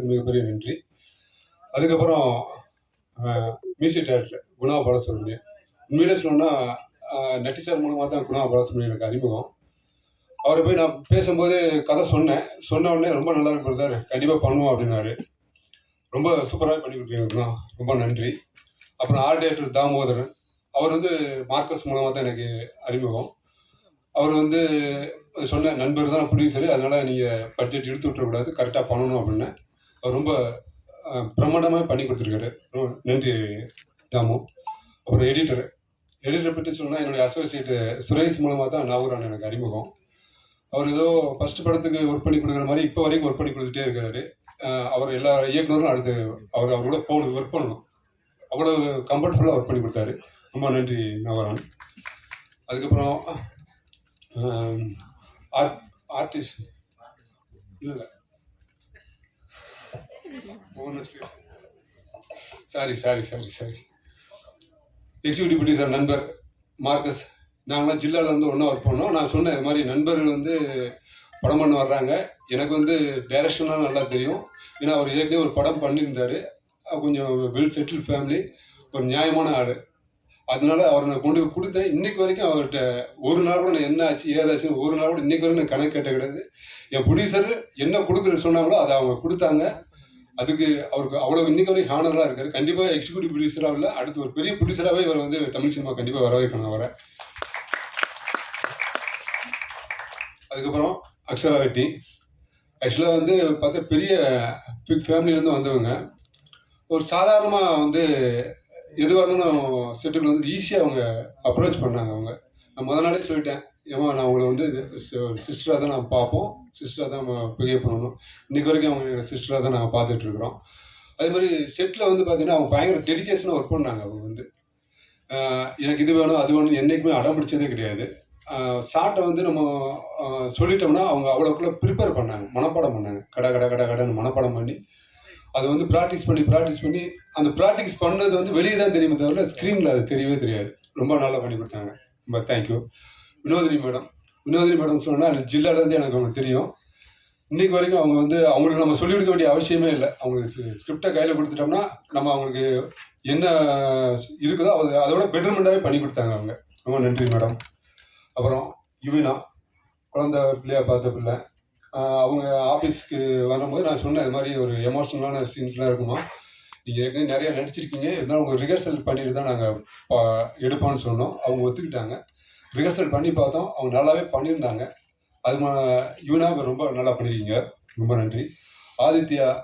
மிகப்பெரிய நன்றி. அதுக்கப்புறம் மியூசிக் டேரக்டர் குணா பாலசுப்ரமணியன். உண்மையிலே சொல்லணும்னா நட்டி சார் மூலமாக தான் குணா பாலசுப்ரமணியன் எனக்கு அறிமுகம். அவரை போய் நான் பேசும்போது கதை சொன்னேன். சொன்ன உடனே ரொம்ப நல்லா இருக்கு பிரதர் கண்டிப்பாக பண்ணுவோம் அப்படின்னாரு. ரொம்ப சூப்பராக பண்ணி கொடுத்தீங்க குணா ரொம்ப நன்றி. அப்புறம் ஆர்ட் டேரக்டர் தாமோதரன். அவர் வந்து மார்க்கஸ் மூலமாக தான் எனக்கு அறிமுகம். அவர் வந்து சொன்ன நண்பர் தான் ப்ரொடியூசரு அதனால் நீங்கள் பட்ஜெட் எடுத்து விட்டுறக்கூடாது கரெக்டாக பண்ணணும் அப்படின்னு. ரொம்ப பிரமாண்டமாக பண்ணி கொடுத்துருக்காரு. ரொம்ப நன்றி தாமு. அப்புறம் எடிட்டர் எடிட்டரை பற்றி சொன்னால் என்னுடைய அசோசியேட்டு சுரேஷ் மூலமாக தான் நாகூரான் எனக்கு அறிமுகம். அவர் ஏதோ ஃபர்ஸ்ட் படத்துக்கு ஒர்க் பண்ணி கொடுக்குற மாதிரி இப்போ வரைக்கும் ஒர்க் பண்ணி கொடுத்துட்டே இருக்காரு. அவர் எல்லா இயக்குனரும் அடுத்து அவர் அவரோட போகணும் ஒர்க் பண்ணணும். அவ்வளோ கம்ஃபர்டபுளாக ஒர்க் பண்ணி கொடுத்தாரு. ரொம்ப நன்றி நவரான் அதுக்கப்புறம் ஆர்ட் ஆர்டிஸ்ட். இல்லை. Sorry sorry sorry sorry. Executive producer நண்பர். மார்க்கஸ் நாங்களாம் ஜில்லாலேருந்து ஒன்றா ஒர்க் பண்ணோம். நான் சொன்னேன் இது மாதிரி நண்பர்கள் வந்து படம் பண்ண வர்றாங்க. எனக்கு வந்து டைரக்ஷன்லாம் நல்லா தெரியும். ஏன்னா அவர் ஏற்கனவே ஒரு படம் பண்ணியிருந்தாரு. கொஞ்சம் வெல் செட்டில் ஃபேமிலி ஒரு நியாயமான ஆள். அதனால அவரை நான் கொண்டு போய் கொடுத்தேன். இன்னைக்கு வரைக்கும் அவர்கிட்ட ஒரு நாள் கூட நான் என்ன ஆச்சு ஏதாச்சும் ஒரு நாள் கூட இன்னைக்கு வரைக்கும் நான் கணக்கு கேட்ட கிடையாது. என் ப்ரொடியூசர் என்ன கொடுக்குற சொன்னாங்களோ அதை அவங்க கொடுத்தாங்க. அதுக்கு அவருக்கு அவ்வளோ இன்னைக்கு வரைக்கும் ஹானராக இருக்காரு. கண்டிப்பாக எக்ஸிக்யூட்டிவ் ப்ரொடியூசராக இல்லை அடுத்து ஒரு பெரிய ப்ரொடியூசராகவே இவர் வந்து தமிழ் சினிமா கண்டிப்பாக வரவேற்கணும் அவரை. அதுக்கப்புறம் அக்ஷரா ரெட்டி. ஆக்சுவலாக வந்து பார்த்தா பெரிய பிக் ஃபேமிலியிலேருந்து வந்தவங்க. ஒரு சாதாரணமாக வந்து எதுவாக இருந்தாலும் செட்டுக்கு வந்து ஈஸியாக அவங்க அப்ரோச் பண்ணாங்க அவங்க. நான் முத நாளே சொல்லிட்டேன். ஏமா நான் உங்களை வந்து சிஸ்டராக தான் நான் பார்ப்போம். சிஸ்டராக தான் நம்ம பிஹேவ் பண்ணணும். இன்றைக்கு வரைக்கும் அவங்க சிஸ்டராக தான் நாங்கள் பார்த்துட்ருக்குறோம் அதே மாதிரி செட்டில் வந்து பார்த்தீங்கன்னா அவங்க பயங்கர டெடிகேஷனாக ஒர்க் பண்ணாங்க அவங்க வந்து. எனக்கு இது வேணும் அது வேணும் என்றைக்குமே அடம் பிடிச்சதே கிடையாது. ஷார்ட்டை வந்து நம்ம சொல்லிட்டோம்னா அவங்க அவ்வளோக்குள்ள ப்ரிப்பேர் பண்ணாங்க. மனப்பாடம் பண்ணாங்க. கட கட கட கடன்னு மனப்பாடம் பண்ணி. அதை வந்து ப்ராக்டிஸ் பண்ணி ப்ராக்டிஸ் பண்ணி அந்த ப்ராக்டிஸ் பண்ணது வந்து வெளியே தான் தெரியுமே தவிர ஸ்க்ரீனில் அது தெரியவே தெரியாது. ரொம்ப நல்லா பண்ணி கொடுத்தாங்க. Thank you Vinodhini madam Vinodhini madam சொன்னால் ஜில்லாலேருந்து எனக்கு அவங்க தெரியும். இன்னைக்கு வரைக்கும் அவங்க வந்து அவங்களுக்கு நம்ம சொல்லிக் கொடுக்க வேண்டிய அவசியமே இல்லை. அவங்களுக்கு ஸ்கிரிப்டை கையில் கொடுத்துட்டோம்னா நம்ம அவங்களுக்கு என்ன இருக்குதோ அது அதோட பெட்டர்மெண்ட்டாகவே பண்ணி கொடுத்தாங்க அவங்க. ரொம்ப நன்றி மேடம் அப்புறம் யுவினா குழந்த பிள்ளையாக பார்த்த பிள்ளை. அவங்க ஆஃபீஸ்க்கு வரும்போது நான் சொன்னேன் இது மாதிரி ஒரு எமோஷனலான சீன்ஸ்லாம் இருக்குமா? நீங்கள் ஏற்கனவே நிறைய நடிச்சிருக்கீங்க. இருந்தாலும் உங்கள் ரிஹர்சல் பண்ணிட்டு தான் நாங்கள் எடுப்போம்னு சொன்னோம். அவங்க ஒத்துக்கிட்டாங்க. ரிஹர்சல் பண்ணி பார்த்தோம். அவங்க நல்லாவே பண்ணியிருந்தாங்க. அது மா ரொம்ப நல்லா பண்ணியிருக்கீங்க. ரொம்ப நன்றி. ஆதித்யா